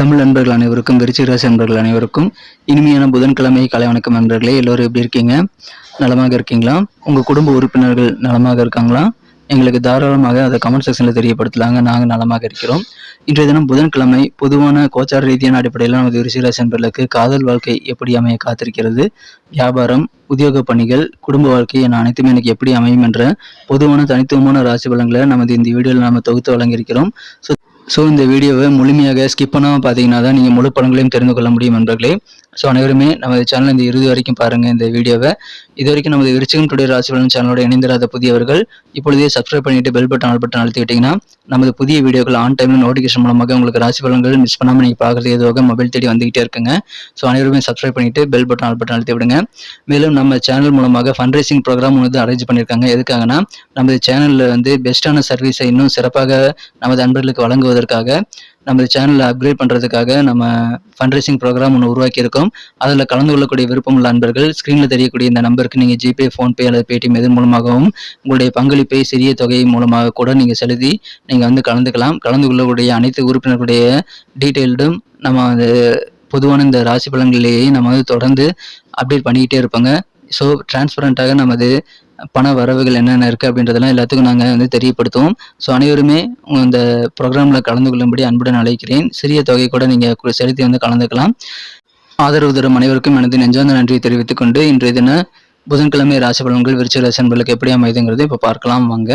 தமிழ் நண்பர்கள் அனைவருக்கும் விருச்சிக ராசி நண்பர்கள் அனைவருக்கும் இனிமையான புதன்கிழமை கலை வணக்கம் நண்பர்களே எல்லோரும் எப்படி இருக்கீங்க? நலமாக இருக்கீங்களா? உங்கள் குடும்ப உறுப்பினர்கள் நலமாக இருக்காங்களா? எங்களுக்கு தாராளமாக அதை கமெண்ட் செக்ஷனில் தெரியப்படுத்தலாங்க. நாங்கள் நலமாக இருக்கிறோம். இன்றைய தினம் புதன்கிழமை பொதுவான கோச்சார ரீதியான அடிப்படையில் நமது விருச்சிகராசி நண்பர்களுக்கு காதல் வாழ்க்கை எப்படி அமைய காத்திருக்கிறது? வியாபாரம் உத்தியோக பணிகள் குடும்ப வாழ்க்கை என அனைத்துமே எனக்கு எப்படி அமையும் என்ற பொதுவான தனித்துவமான ராசி பலங்களை நமது இந்த வீடியோவில் நம்ம தொகுத்து வழங்கியிருக்கிறோம். ஸோ ஸோ இந்த வீடியோவை முழுமையாக ஸ்கிப் பண்ணாமல் பார்த்தீங்கன்னா தான் நீங்கள் முழு படங்களையும் தெரிந்து கொள்ள முடியும் நண்பர்களே. ஸோ அனைவருமே நமது சேனல் இந்த இறுதி வரைக்கும் பாருங்கள் இந்த வீடியோவை. இது வரைக்கும் நமது விருச்சிகம் டுடே ராசி பலன் சேனலோட இணைந்திராத புதியவர்கள் இப்பொழுதே சப்ஸ்கிரைப் பண்ணிட்டு பெல் பட்டன் ஆல் பட்டன் அழுத்திக்கிட்டிங்கன்னா நமது புதிய வீடியோக்கள் ஆன் டைமில் நோட்டிஃபிகேஷன் மூலமாக உங்களுக்கு ராசி பலன்கள் மிஸ் பண்ணாமல் நீங்கள் பார்க்குறது எதுவாக மொபைல் தேடி வந்துகிட்டே இருக்குங்க. ஸோ அனைவருமே சப்ஸ்கிரைப் பண்ணிட்டு பெல் பட்டன் ஆல் பட்டன் அழுத்தி விடுங்க. மேலும் நம்ம சேனல் மூலமாக ஃபண்ட் ரைசிங் ப்ரோக்ராம் வந்து அரேஞ்ச் பண்ணியிருக்காங்க எதுக்காகனா நமது சேனலில் வந்து பெஸ்ட்டான சர்வீஸை இன்னும் சிறப்பாக நமது அன்பர்களுக்கு வழங்குவதற்காக நமது சேனலை அப்கிரேட் பண்ணுறதுக்காக நம்ம ஃபண்ட் ரைசிங் ப்ரோக்ராம் ஒன்று உருவாக்கியிருக்கோம். அதில் கலந்து கொள்ளக்கூடிய விருப்பம் உள்ள அன்பர்கள் ஸ்க்ரீனில் தெரியக்கூடிய இந்த நம்பருக்கு நீங்கள் ஜிபே ஃபோன்பே அல்லது பேடிஎம் எதன் மூலமாகவும் உங்களுடைய பங்களிப்பை சிறிய தொகை மூலமாக கூட நீங்கள் செலுத்தி நீங்கள் வந்து கலந்துக்கலாம். கலந்து கொள்ளக்கூடிய அனைத்து உறுப்பினர்களுடைய டீட்டெயில்டும் நம்ம அந்த பொதுவான இந்த ராசி பலன்களிலேயே நம்ம வந்து தொடர்ந்து அப்டேட் பண்ணிக்கிட்டே இருப்பாங்க. ஸோ டிரான்ஸ்பரண்ட்டாக நமது பண வரவுகள் என்னென்ன இருக்குது அப்படின்றதெல்லாம் எல்லாத்துக்கும் நாங்கள் வந்து தெரியப்படுத்துவோம். ஸோ அனைவருமே இந்த ப்ரோக்ராமில் கலந்து கொள்ளும்படி அன்புடன் அழைக்கிறேன். சிறிய தொகை கூட நீங்கள் செலுத்தி வந்து கலந்துக்கலாம். ஆதரவு தரும் அனைவருக்கும் எனது நெஞ்சார்ந்த நன்றியை தெரிவித்துக் கொண்டு இன்றைய தின புதன்கிழமை ராசி பலன்கள் விருச்சிக ராசி அன்பர்களுக்கு எப்படி அமைதுங்கிறது இப்போ பார்க்கலாம். வாங்க.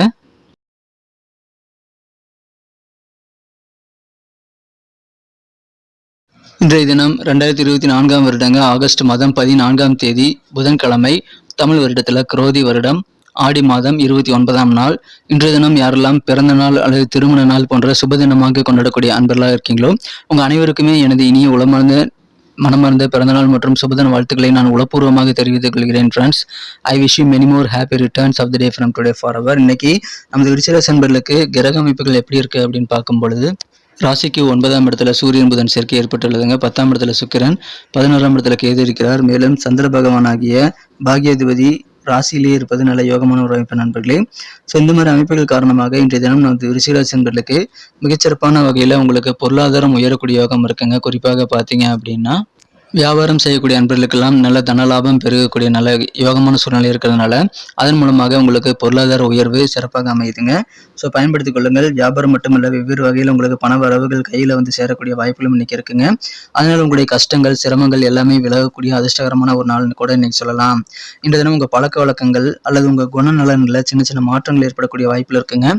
இன்றைய தினம் ரெண்டாயிரத்தி இருபத்தி நான்காம் வருடங்க ஆகஸ்ட் மாதம் பதினான்காம் தேதி புதன்கிழமை தமிழ் வருடத்தில் குரோதி வருடம் ஆடி மாதம் இருபத்தி ஒன்பதாம் நாள். இன்றைய தினம் யாரெல்லாம் பிறந்த நாள் அல்லது திருமண நாள் போன்ற சுப தினமாக கொண்டாடக்கூடிய அன்பர்களாக இருக்கீங்களோ உங்கள் அனைவருக்குமே எனது இனிய உளமார்ந்த மனமார்ந்த பிறந்தநாள் மற்றும் சுபதன வாழ்த்துக்களை நான் உளப்பூர்வமாக தெரிவித்துக் கொள்கிறேன் friends I wish you many more happy returns of the day from today for our இன்னைக்கு நமது விருச்சிராசி அன்பர்களுக்கு கிரக அமைப்புகள் எப்படி இருக்கு அப்படின்னு பார்க்கும் பொழுது ராசிக்கு ஒன்பதாம் இடத்துல சூரியன் புதன் சேர்க்கை ஏற்பட்டுள்ளதுங்க. பத்தாம் இடத்துல சுக்கிரன் பதினோராம் இடத்துல கேது இருக்கிறார். மேலும் சந்திர பகவான் ஆகிய பாக்யாதிபதி ராசியிலேயே இருப்பது நல்ல யோகமான ஒரு அமைப்பு நண்பர்களே. ஸோ இந்த மாதிரி அமைப்புகள் காரணமாக இன்றைய தினம் நமது ரிஷிராசி நண்பர்களுக்கு மிகச்சிறப்பான வகையில் உங்களுக்கு பொருளாதாரம் உயரக்கூடிய யோகம் இருக்குங்க. குறிப்பாக பார்த்தீங்க அப்படின்னா வியாபாரம் செய்யக்கூடிய அன்பர்களுக்கெல்லாம் நல்ல தன லாபம் பெருகக்கூடிய நல்ல யோகமான சூழ்நிலை இருக்கிறதுனால அதன் மூலமாக உங்களுக்கு பொருளாதார உயர்வு சிறப்பாக அமையுதுங்க. ஸோ பயன்படுத்திக் கொள்ளுங்கள். வியாபாரம் மட்டுமல்ல வெவ்வேறு வகையில் உங்களுக்கு பண வரவுகள் கையில் வந்து சேரக்கூடிய வாய்ப்புகளும் இன்றைக்கி இருக்குங்க. அதனால் உங்களுடைய கஷ்டங்கள் சிரமங்கள் எல்லாமே விலகக்கூடிய அதிர்ஷ்டகரமான ஒரு நாள்னு கூட இன்றைக்கி சொல்லலாம். இந்த தினம் உங்கள் பழக்க வழக்கங்கள் அல்லது உங்கள் குணநலனில் சின்ன சின்ன மாற்றங்கள் ஏற்படக்கூடிய வாய்ப்பில் இருக்குங்க.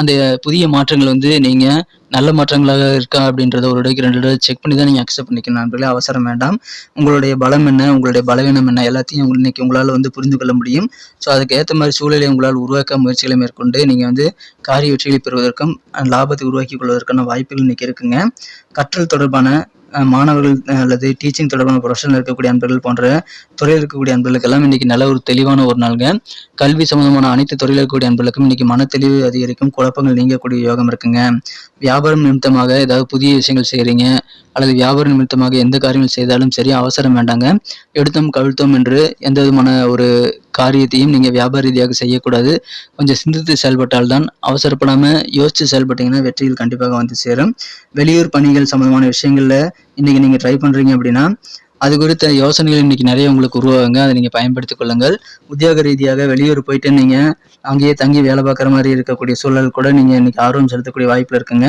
அந்த புதிய மாற்றங்கள் வந்து நீங்கள் நல்ல மாற்றங்களாக இருக்கா அப்படின்றத ஒரு இடைக்கு ரெண்டு இடம் செக் பண்ணி தான் நீங்கள் அக்செப்ட் பண்ணிக்கணும் நண்பர்களே. அவசரம் வேண்டாம். உங்களுடைய பலம் என்ன உங்களுடைய பலவீனம் என்ன எல்லாத்தையும் உங்க- இன்னைக்கு உங்களால் வந்து புரிந்து கொள்ள முடியும். ஸோ அதுக்கு ஏற்ற மாதிரி சூழலை உங்களால் உருவாக்க முயற்சிகளை மேற்கொண்டு நீங்கள் வந்து காரிய வெற்றிகளை பெறுவதற்கும் லாபத்தை உருவாக்கி கொள்வதற்கான வாய்ப்புகள் இன்னைக்கு இருக்குங்க. கற்றல் தொடர்பான மாணவர்கள் அல்லது டீச்சிங் தொடர்பான ப்ரொஃபஷனில் இருக்கக்கூடிய அன்பர்கள் போன்ற துறையில் இருக்கக்கூடிய அன்பர்களுக்கெல்லாம் இன்றைக்கி நல்ல ஒரு தெளிவான ஒரு நாளுங்க. கல்வி சம்பந்தமான அனைத்து துறையில் இருக்கக்கூடிய அன்பர்களுக்கும் இன்னைக்கு மனத்தெளிவு அதிகரிக்கும் குழப்பங்கள் நீங்கக்கூடிய யோகம் இருக்குங்க. வியாபாரம் நிமித்தமாக ஏதாவது புதிய விஷயங்கள் செய்கிறீங்க அல்லது வியாபார நிமித்தமாக எந்த காரியங்கள் செய்தாலும் சரி அவசரம் வேண்டாங்க. எடுத்தோம் கவிழ்த்தோம் என்று எந்த விதமான ஒரு காரியத்தையும் நீங்கள் வியாபார ரீதியாக செய்யக்கூடாது. கொஞ்சம் சிந்தித்து செயல்பட்டால்தான் அவசரப்படாமல் யோசித்து செயல்பட்டீங்கன்னா வெற்றிகள் கண்டிப்பாக வந்து சேரும். வெளியூர் பணிகள் சம்பந்தமான விஷயங்களில் இன்றைக்கி நீங்கள் ட்ரை பண்ணுறீங்க அப்படின்னா அது குறித்த யோசனைகள் இன்னைக்கு நிறைய உங்களுக்கு உருவாகுங்க. அதை நீங்கள் பயன்படுத்திக் கொள்ளுங்கள். உத்தியோக ரீதியாக வெளியூர் போயிட்டு நீங்கள் அங்கேயே தங்கி வேலை பார்க்குற மாதிரி இருக்கக்கூடிய சூழல் கூட நீங்கள் இன்னைக்கு ஆர்வம் செலுத்தக்கூடிய வாய்ப்பு இருக்குங்க.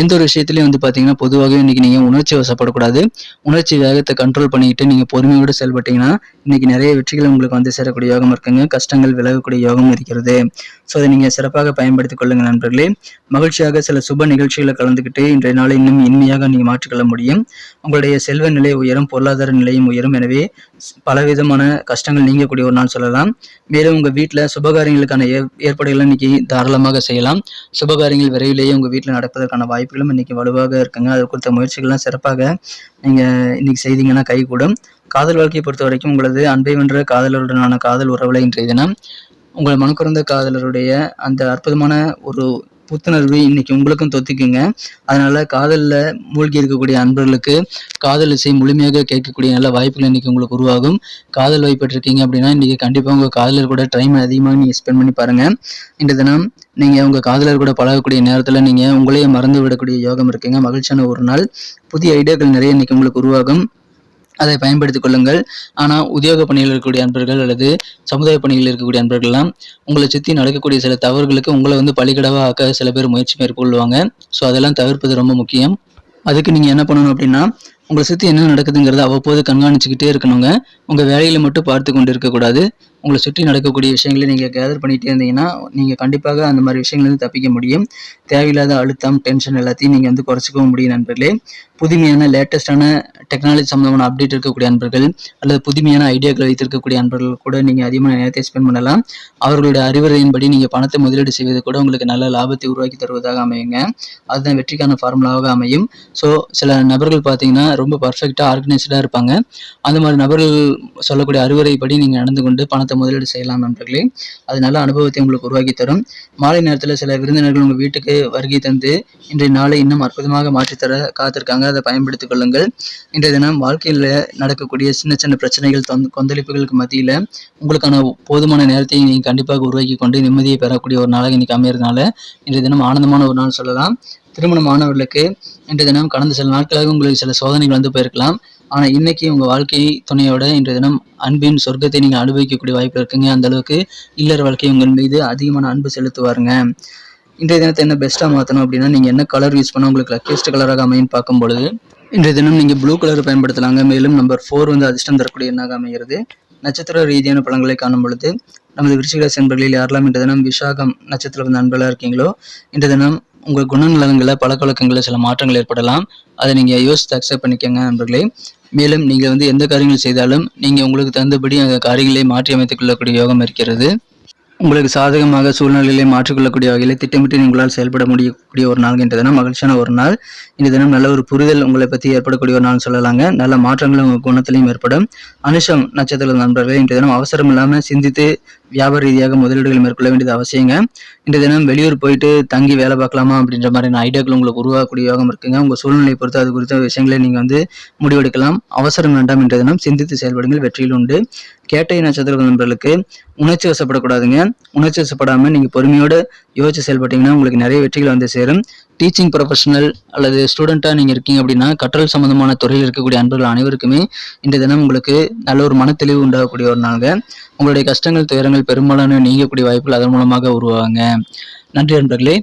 எந்த ஒரு விஷயத்துலையும் வந்து பார்த்தீங்கன்னா பொதுவாகவே இன்னைக்கு நீங்கள் உணர்ச்சி வசப்படக்கூடாது. உணர்ச்சி வேகத்தை கண்ட்ரோல் பண்ணிக்கிட்டு நீங்கள் பொறுமையோடு செயல்பட்டீங்கன்னா இன்னைக்கு நிறைய வெற்றிகள் உங்களுக்கு வந்து சேரக்கூடிய யோகம் இருக்குங்க. கஷ்டங்கள் விலகக்கூடிய யோகம் இருக்கிறது. ஸோ அதை நீங்கள் சிறப்பாக பயன்படுத்திக் கொள்ளுங்க நண்பர்களே. மகிழ்ச்சியாக சில சுப நிகழ்ச்சிகளை கலந்துக்கிட்டு இன்றைய நாளை இன்னும் இனிமையாக நீங்கள் மாற்றிக்கொள்ள முடியும். உங்களுடைய செல்வ நிலை உயரும். பொருளாதார நிலையும் உயரும். எனவே பலவிதமான கஷ்டங்கள் நீங்கக்கூடிய ஒரு நாள் சொல்லலாம். மேலும் உங்கள் வீட்டில் சுபகாரியங்களுக்கான ஏ ஏற்பாடுகளை இன்னைக்கு தாராளமாக செய்யலாம். சுபகாரியங்கள் விரைவிலேயே உங்கள் வீட்டில் நடப்பதற்கான வாய்ப்புகளும் இன்னைக்கு வலுவாக இருக்குங்க. அது குறித்த முயற்சிகள்லாம் சிறப்பாக நீங்கள் இன்னைக்கு செய்தீங்கன்னா கைகூடும். காதல் வாழ்க்கையை பொறுத்த வரைக்கும் உங்களது அன்பை வென்ற காதலருடனான காதல் உறவுல இன்றைய தினம். உங்கள் மனக்குறந்த காதலருடைய அந்த அற்புதமான ஒரு புத்துணர்வு இன்னைக்கு உங்களுக்கும் தொத்திக்குங்க. அதனால காதலில் மூழ்கி இருக்கக்கூடிய அன்பர்களுக்கு காதல் இசை முழுமையாக கேட்கக்கூடிய நல்ல வாய்ப்புகள் இன்னைக்கு உங்களுக்கு உருவாகும். காதல் வாய்ப்பட்டிருக்கீங்க அப்படின்னா இன்னைக்கு கண்டிப்பாக உங்கள் காதலர் கூட டைம் அதிகமாக நீங்கள் ஸ்பெண்ட் பண்ணி பாருங்க. இந்த தினம் நீங்கள் உங்கள் காதலர் கூட பழகக்கூடிய நேரத்தில் நீங்கள் உங்களையே மறந்து விடக்கூடிய யோகம் இருக்குங்க. மகிழ்ச்சியான ஒரு நாள். புதிய ஐடியாக்கள் நிறைய இன்னைக்கு உங்களுக்கு உருவாகும். அதை பயன்படுத்திக் கொள்ளுங்கள். ஆனால் உத்தியோக பணியில் இருக்கக்கூடிய அன்பர்கள் அல்லது சமுதாய பணியில் இருக்கக்கூடிய அன்பர்கள்லாம் உங்களை சுற்றி நடக்கக்கூடிய சில தவறுகளுக்கு உங்களை வந்து பலிகடவாக ஆக்க சில பேர் முயற்சி மேற்கொள்வாங்க. ஸோ அதெல்லாம் தவிர்ப்பது ரொம்ப முக்கியம். அதுக்கு நீங்கள் என்ன பண்ணணும் அப்படின்னா உங்களை சுற்றி என்ன நடக்குதுங்கிறத அவ்வப்போது கண்காணிச்சுக்கிட்டே இருக்கணுங்க. உங்கள் வேலையில் மட்டும் பார்த்து கொண்டு இருக்கக்கூடாது உங்களை சுற்றி நடக்கக்கூடிய விஷயங்களை நீங்கள் கேதர் பண்ணிகிட்டே இருந்தீங்கன்னா நீங்கள் கண்டிப்பாக அந்த மாதிரி விஷயங்கள்லேருந்து தப்பிக்க முடியும். தேவையில்லாத அழுத்தம் டென்ஷன் எல்லாத்தையும் நீங்கள் வந்து குறைச்சிக்கவும் முடியும் நண்பர்களே. புதுமையான லேட்டஸ்டான டெக்னாலஜி சம்மந்தமான அப்டேட் இருக்கக்கூடிய அன்பர்கள் அல்லது புதுமையான ஐடியாக்கள் வைத்திருக்கக்கூடிய அன்பர்கள் கூட நீங்கள் அதிகமான நேரத்தை ஸ்பெண்ட் பண்ணலாம். அவர்களுடைய அறிவுரையின்படி நீங்கள் பணத்தை முதலீடு செய்வது கூட உங்களுக்கு நல்ல லாபத்தை உருவாக்கி தருவதாக அமையுங்க. அதுதான் வெற்றிக்கான ஃபார்முலாவாக அமையும். ஸோ சில நபர்கள் பார்த்தீங்கன்னா ரொம்ப பர்ஃபெக்டாக ஆர்கனைஸ்டாக இருப்பாங்க. அந்த மாதிரி நபர்கள் சொல்லக்கூடிய அறிவுரைப்படி நீங்கள் நடந்து கொண்டு பணத்தை முதலீடு செய்யலாம் நண்பர்களே. அது நல்ல அனுபவத்தை உங்களுக்கு உருவாக்கி தரும். மாலை நேரத்தில் சில விருந்தினர்கள் உங்கள் வீட்டுக்கு வருகை தந்து இன்றைய நாளை இன்னும் அற்புதமாக மாற்றித்தர காத்திருக்காங்க. அதை பயன்படுத்திக் கொள்ளுங்கள். இன்றைய தினம் வாழ்க்கையில் நடக்கக்கூடிய சின்ன சின்ன பிரச்சனைகள் தொந்த கொந்தளிப்புகளுக்கு மத்தியில் உங்களுக்கான போதுமான நேரத்தை நீங்கள் கண்டிப்பாக உருவாக்கி கொண்டு நிம்மதியை பெறக்கூடிய ஒரு நாளாக இன்றைக்கி அமையிறதுனால இன்றைய தினம் ஆனந்தமான ஒரு நாள் சொல்லலாம். திருமணமானவர்களுக்கு இன்றைய தினம் கடந்த சில நாட்களாக உங்களுக்கு சில சோதனைகள் வந்து போயிருக்கலாம். ஆனால் இன்னைக்கு உங்கள் வாழ்க்கை துணையோட இன்றைய தினம் அன்பின் சொர்க்கத்தை நீங்கள் அனுபவிக்கக்கூடிய வாய்ப்பு இருக்குங்க. அந்த அளவுக்கு இல்லற வாழ்க்கை உங்கள் மீது அதிகமான அன்பு செலுத்துவாருங்க. இன்றைய தினத்தை என்ன பெஸ்ட்டாக மாற்றணும் அப்படின்னா நீங்கள் என்ன கலர் யூஸ் பண்ணால் உங்களுக்கு லக்கியஸ்ட் கலராக அமையும் பார்க்கும் பொழுது இன்றைய தினம் நீங்கள் ப்ளூ கலர் பயன்படுத்தலாங்க. மேலும் நம்பர் ஃபோர் வந்து அதிர்ஷ்டம் தரக்கூடிய எண்ணாக அமைகிறது. நட்சத்திர ரீதியான பழங்களை காணும் பொழுது நமது விருச்சிக சென்பர்களில் யாரெல்லாம் இன்றைய தினம் விசாகம் நட்சத்திரம் வந்து அன்பர்களாக இருக்கீங்களோ இன்றைய தினம் உங்கள் குணநலங்களில் பழக்கவழக்கங்களில் சில மாற்றங்கள் ஏற்படலாம். அதை நீங்கள் யோசித்து அக்செப்ட் பண்ணிக்கோங்க நண்பர்களே. மேலும் நீங்கள் வந்து எந்த காரியங்கள் செய்தாலும் நீங்கள் உங்களுக்கு தகுந்தபடி அந்த காரியங்களை மாற்றி அமைத்துக் கொள்ளக்கூடிய யோகம் இருக்கிறது. உங்களுக்கு சாதகமாக சூழ்நிலைகளை மாற்றிக்கொள்ளக்கூடிய வகையில் திட்டமிட்டு உங்களால் செயல்பட முடியக்கூடிய ஒரு நாள் என்ற தினம் மகிழ்ச்சியான ஒரு நாள். இந்த தினம் நல்ல ஒரு புரிதல் உங்களை பற்றி ஏற்படக்கூடிய ஒரு நாள் சொல்லலாங்க. நல்ல மாற்றங்கள் உங்கள் குணத்திலையும் ஏற்படும். அனுஷம் நட்சத்திர நண்பர்களே இன்றைய தினம் அவசரம் இல்லாமல் சிந்தித்து வியாபார ரீதியாக முதலீடுகள் மேற்கொள்ள வேண்டியது அவசியங்க. இன்றைய தினம் வெளியூர் போயிட்டு தங்கி வேலை பார்க்கலாமா அப்படின்ற மாதிரியான ஐடியாக்கள் உங்களுக்கு உருவாக்கக்கூடிய யோகம் இருக்குங்க. உங்கள் சூழ்நிலை பொறுத்து அது குறித்த விஷயங்களை நீங்கள் வந்து முடிவெடுக்கலாம். அவசரம் வேண்டாம் இன்றைய தினம். சிந்தித்து செயல்படுங்கள். வெற்றியில் உண்டு. கேட்டை நட்சத்திர நண்பர்களுக்கு உணர்ச்சி வசப்படக்கூடாதுங்க. உணர்ச்சி வசப்படாமல் நீங்கள் பொறுமையோடு யோசிச்சு செயல்பட்டீங்கன்னா உங்களுக்கு நிறைய வெற்றிகள் வந்து சேரும். டீச்சிங் ப்ரொஃபஷனல் அல்லது ஸ்டூடெண்ட்டாக நீங்கள் இருக்கீங்க அப்படின்னா கற்றல் சம்மந்தமான துறையில் இருக்கக்கூடிய அன்பர்கள் அனைவருக்குமே இந்த தினம் உங்களுக்கு நல்ல ஒரு மன தெளிவு உண்டாகக்கூடிய ஒரு நாளுங்க. உங்களுடைய கஷ்டங்கள் துயரங்கள் பெரும்பாலான நீங்கக்கூடிய வாய்ப்புகள் அதன் மூலமாக உருவாங்க நன்றி நண்பர்களே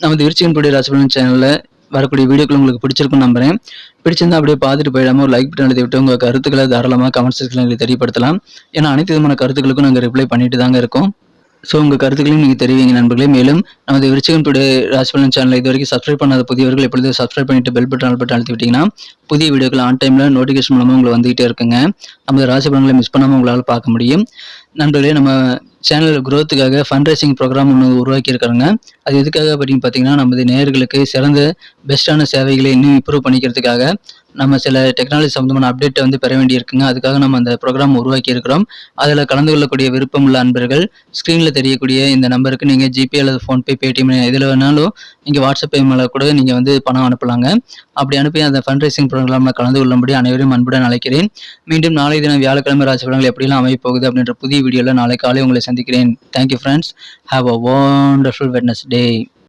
நமது விருச்சிகன் ராசிபலன் சேனலில் வரக்கூடிய வீடியோக்கள் உங்களுக்கு பிடிச்சிருக்கும்னு நம்புறேன். பிடிச்சிருந்தா அப்படியே பார்த்துட்டு போயிடாம ஒரு லைக் பட்டன் எழுதி விட்டு உங்கள் கருத்துக்களை தாராளமாக கமெண்ட் செக்ஷனில் தெரியப்படுத்தலாம். ஏன்னா அனைத்து விதமான கருத்துக்களுக்கும் நாங்கள் ரிப்ளை பண்ணிட்டு தாங்க இருக்கோம். ஸோ உங்கள் கருத்துக்களையும் நீங்கள் தெரிவிங்க நண்பர்களே. மேலும் நமது விருச்சிகன் டுடே ராசிபலன் சேனல் இது வரைக்கும் சப்ஸ்கிரைப் பண்ணாத புதியவர்கள் எப்பொழுது சப்ஸ்கிரைப் பண்ணிட்டு பெல் பட்டன் பட்டன் அழுத்தி விட்டீங்கன்னா புதிய வீடியோக்கள் ஆன் டைமில் நோட்டிஃபிகேஷன் மூலமாக உங்களுக்கு வந்துகிட்டே இருக்குங்க. நமது ராசிபலன்களை மிஸ் பண்ணாமல் உங்களால் பார்க்க முடியும். நண்பர்களே நம்ம சேனல் குரோத்துக்காக ஃபண்ட் ரைசிங் ப்ரோக்ராம் ஒன்று உருவாக்கியிருக்காங்க அது எதுக்காக அப்படின்னு பார்த்தீங்கன்னா நமது நேயர்களுக்கு சிறந்த பெஸ்ட்டான சேவைகளை இன்னும் இம்ப்ரூவ் பண்ணிக்கிறதுக்காக நம்ம சில டெக்னாலஜி சம்மந்தமான அப்டேட்டை வந்து பெற வேண்டியிருக்குங்க. அதுக்காக நம்ம அந்த ப்ரோக்ராம் உருவாக்கி இருக்கிறோம் அதில் கலந்து கொள்ளக்கூடிய விருப்பம் உள்ள அன்பர்கள் ஸ்க்ரீனில் தெரியக்கூடிய இந்த நம்பருக்கு நீங்கள் ஜிபே அல்லது ஃபோன்பே பேடிஎம் எதில் வேணாலும் நீங்கள் வாட்ஸ்அப் மேலே கூட நீங்கள் வந்து பணம் அனுப்பலாங்க. அப்படி அனுப்பி அந்த ஃபண்ட் ரைசிங் ப்ரோக்ராமில் கலந்து கொள்ளும்படி அனைவரும் அன்புடன் அழைக்கிறேன். மீண்டும் நாளை தினம் வியாழக்கிழமை ராசி பலன்கள் எப்படிலாம் அமைய போகுது அப்படின்ற புதிய வீடியோவில் நாளை காலை உங்களை சந்திக்கிறேன். Thank you friends have a wonderful Wednesday